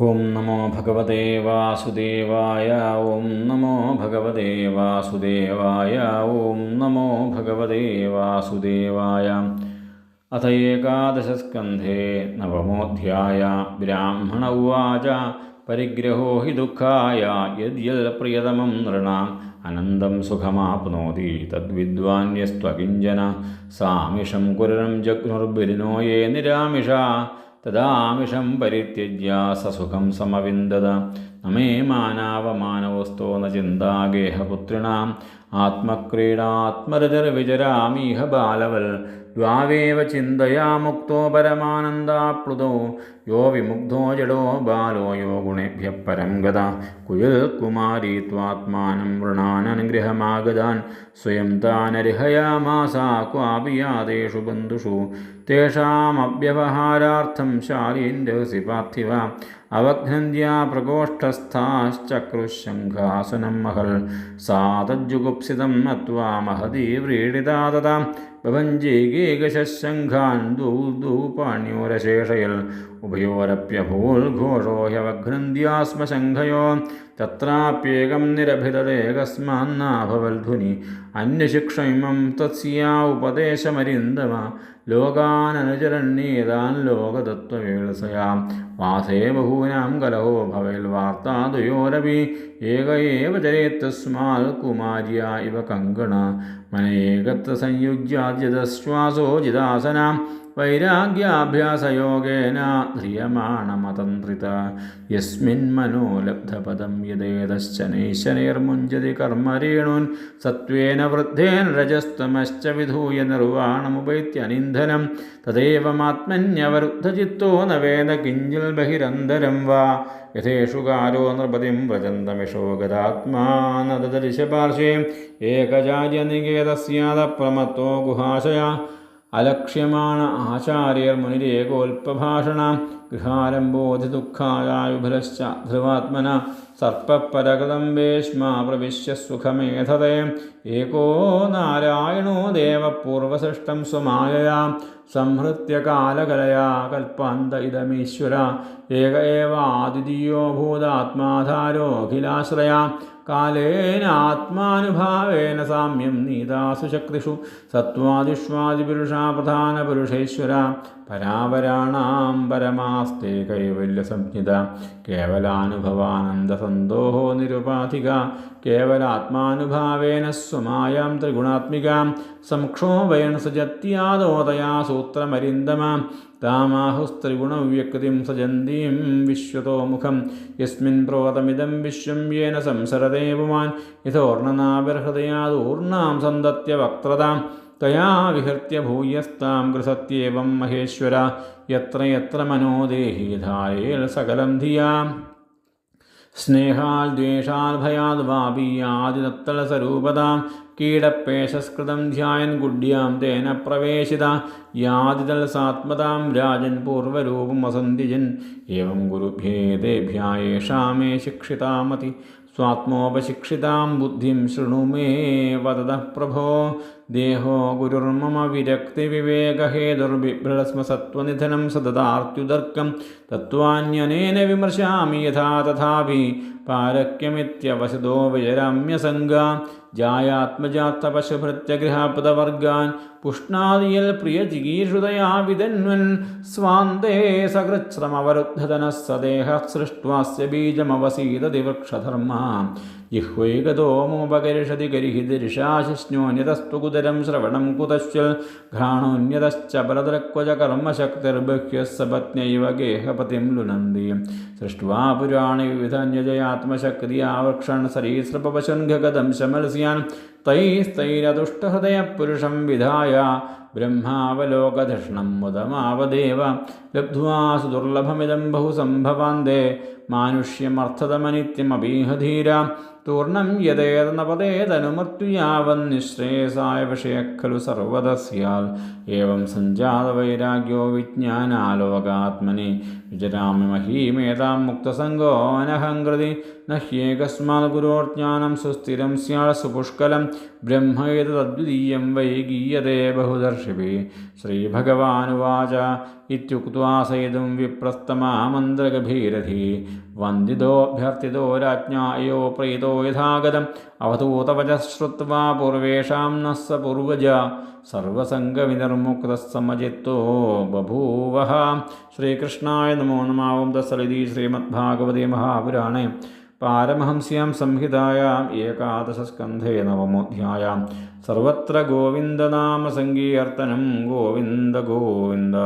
ഓം നമോ ഭഗവതേ വാസുദേവായ ഓം നമോ ഭഗവതേ വാസുദേവായ ഓം നമോ ഭഗവതേ വാസുദേവായ അഥ ഏകാദശസ്കന്ധേ നവമോധ്യായ ബ്രാഹ്മണ ഉവാച പരിഗ്രഹോ ഹി ദുഃഖായ യദ്യൽ പ്രിയതമം നൃണാം അനന്തം സുഖമാപ്നോതി തദ്വിദ്വാന്യസ്ത്വകിഞ്ചന സാമിഷം കുരം ജഗ്നുർബിരിനോ യേ നിരാമിഷ തദാമിഷം പരിത്യജ്യ സസുഖം സമവിന്ദത. നമേ മാനാവമാനവസ്തോ ന ചിന്താഗേഹപുത്രിണാം. ആത്മക്രീഡാത്മരജർവിചരാമീഹ ബാലവൽ. ദ്വാവേവ ചിന്തയാ മുക്തോ പരമാനന്ദാപ്ലുതോ. യോ വിമുഗ്ധോ ജഡോ ബാലോ യോ ഗുണേഭ്യ പരം ഗത. കുയിൽ കുമാരി ത്വാത്മാനം വൃണാനനുഗ്രഹമാഗതാൻ. സ്വയം താനരിഹയാമാസാ ക്വാപിയാദേഷു ബന്ധുഷു. തേഷാമവ്യവഹാരാർത്ഥം ശാലീൻ പാർത്ഥിവ അവഘ്നന്ത്യാ പ്രകോഷ്ഠസ്ഥാശ്ചക്രുശംഖാസനം മഹൽ സാതജ്ജുഗുപ്സിതം മത്വാ മഹതീ വ്രീഡിതാ തഥാം ഭവഞ്ജീകേകശംഖാൻ ദൂപാണ്യോരശേഷയൽ ഉഭയോരപ്യഭൂൽഘോഷോ ഹ്യവഘ്നന്ത്യാസ്മ ശംഖയോ തത്രാപ്യേകം നിരഭിതദേകസ്മാന്നാഭവൽധുനി അന്യശിക്ഷമം തസ്യാ ഉപദേശമരിന്ദമ. ലോകാനനുചരണ്യേതാൻ ലോകതത്വവേളസയാം. വാസേ ബഹൂനാം കലഹോ ഭവേൽ വാർത്താദ്വയോരപി ഏക ഏവ ചരേത്തസ്മാൽ കുമാര്യ ഇവ കങ്കണ. മന ഏകത്ര സംയുജ്യാദ്യതശ്വാസോ ജിദാസനാം. വൈരാഗ്യാഭ്യാസയോഗേന ധ്രിയമാണമതന്ത്രിത. യസ്മിൻ മനോലബ്ധപദം യദേതശ്ചനൈശനൈർമുഞ്ചതി കർമ്മരേണൂൻ സത്വേന വൃദ്ധേൻ രജസ്തമശ്ച വിധൂയ നിർവാണമുപൈത്യനിന്ധനം തദേവമാത്മന്യവരുദ്ധചിത്തോ ന കിഞ്ചിൽ ബഹിരന്തരം വാ. യഥേഷുകാരോ നൃപതിം വ്രജന്തമിഷോ ഗതാത്മാനദർശപാർശ്വേ ഏകജാര്യനികേതസ്യാദപ്രമത്തോ ഗുഹാശയ. അലക്ഷ്യമാണ് ആചാര്യർ മുനിരേകോൽപഭാഷണ ഗൃഹാരംഭോധി ദുഃഖായുഭലശ്ച ധ്രുവാത്മന. സർപ്പപരകൃതം വേശ്മ പ്രവിശ്യ സുഖമേധതേ. ഏകോ നാരായണോ ദേവപൂർവസൃഷ്ടം സ്വമായയാ. സംഹൃത്യ കാലകലയാ കൽപ്പാന്ത ഇതമീശ്വര. ഏക ഭൂതാത്മാധാരോ ആദിതീയോ ഭൂതാത്മാധാരോ അഖിലാശ്രയ കാലേന ആത്മാനുഭാവേന സാമ്യം നീതാസുശക്തിഷു സത്വാദിഷ്വാദിപുരുഷാ പ്രധാനപുരുഷേശ്വര പരാപരാണാം പരമാസ്തേ കൈവല്യസംഹിത. കേവലാനുഭവാനന്ദസന്തോഹോ നിരുപാധിക. കേവലാത്മാനുഭാവേന സ്വമായാം ത്രിഗുണാത്മികാം. സംക്ഷോഭയണ സജത്യാദോതയാ സൂത്രമരിന്ദമാം. താമാഹുസ്ത്രിഗുണവ്യക്തിം സജന്തീം വിശ്വതോ മുഖം യസ്മിൻ പ്രോതമിതം വിശ്വം യേന സംസരതേ യഥോർണനാബർഹൃദയാദൂർണാം സന്തത്യ വക്ത്രതാം തയാ വിഹൃത്യ ഭൂയസ്താം കൃസത്യേവം മഹേശ്വര യത്ര യത്ര മനോദേഹി ധാരേൽ സകലം ധിയാം സ്നേഹാൽ ദ്വേഷാൽ ഭയാത് വാപീയാദിനത്തളസ്വരൂപതാം കീടപ്പേശസ്കൃതം ധ്യായൻ ഗുഡ്യാം തേന പ്രവേശിത യാതിതൽ സാത്മതാം രാജൻ പൂർവരൂപം വസന്തിജൻ ഏവം ഗുരുഭ്യേദേഭ്യായേഷാമേ ശിക്ഷിതാമതി स्वात्मोपशिक्षितां बुद्धिं शृणु मे वदतः प्रभो, देहो गुरुर्मम विरक्तिविवेकहेतुर्बिभ्रडस्म सत्त्वनिधनं सददार्त्युदर्कं तत्त्वान्यनेन विमर्शामि यथा तथापि पारक्यमित्यवसदो विजराम्यसङ्गा जायात्मजात्तपशुभृत्यगृहापदवर्गान् पुष्णादियल प्रियजिगीषुतया विदन्वन् स्वान्ते सकृच्छ्रमवरुद्धतनः सदेहः सृष्ट्वास्य बीजमवसीदति वृक्षधर्मः ജിഹ്വൈകതോമുപകരിഷതി ഗരിഹിതിരിഷാശിഷ്ണോന്യതസ്തു കുതരം ശ്രവണം കുതശ്വൽ ഘ്രാണോന്യതശ്ച ബലതരക്വജ കർമ്മശക്തിർബഹ്യः സപത്നൈവ ഗേഹപതിം ലുനന്തി. സൃഷ്ട്വാ പുരാണി വിവിധന്യജയാത്മശക്തിയാ ആവക്ഷൺ സരീസൃപപശുൻഘഗതം ശമൽസ്യാൻ തൈസ്തൈരതുഷ്ടഹൃദയപുരുഷം വിധായ ബ്രഹ്മാവലോകധിഷ്ണം മുതമാവദേവ ലബ്ധ്വാ സുദുർലഭമിദം ബഹുസംഭവാന്തേ മാനുഷ്യമർത്ഥതമനിത്യമപീഹധീര തൂർണം യഥേതനപതേതനുമൃത്യുയാവന്നിശ്രേയസായ വിഷയ ഖലു സർവതസ്യാൽ ഏവം സഞ്ജാതവൈരാഗ്യോ വിജ്ഞാനാലോകാത്മനി വിജരാമി മഹീമേതാം മുക്തസംഗോ അനഹങ്കൃതി ന ഹ്യേകസ്മാത് ഗുരോജ്ഞാനം സുസ്ഥിരം സ്യാൾ സുപുഷ്കലം. ബ്രഹ്മേതദ്വിതീയം വൈ ഗീയതേ ബഹുദർഷിഭി ശ്രീഭഗവാനുവാച. ഇത്യുക്ത്വാ സൈതും വിപ്രസ്തമാമന്ത്രഗഭീരധി വന്ദിതോഭ്യർത്ഥിതോ രാജ്ഞായോ പ്രീതോ യഥാഗതം. അവധൂതവച ശ്രുത്വാ പൂർവേഷാം നഃ സ പൂർവജ. സർവസംഗവിനിർമുക്തസമജിത്തോ ബഭൂവ ശ്രീകൃഷ്ണായ നമോ നമാവും. ദസലിതി ശ്രീമദ്ഭാഗവതി മഹാപുരാണേ. പാരമഹംസ്യാം സംഹിതായാം. ഏകാദശസ്കന്ധേ നവമോധ്യായാം. സർവത്ര ഗോവിന്ദനാമസങ്കീർത്തനം ഗോവിന്ദ ഗോവിന്ദ.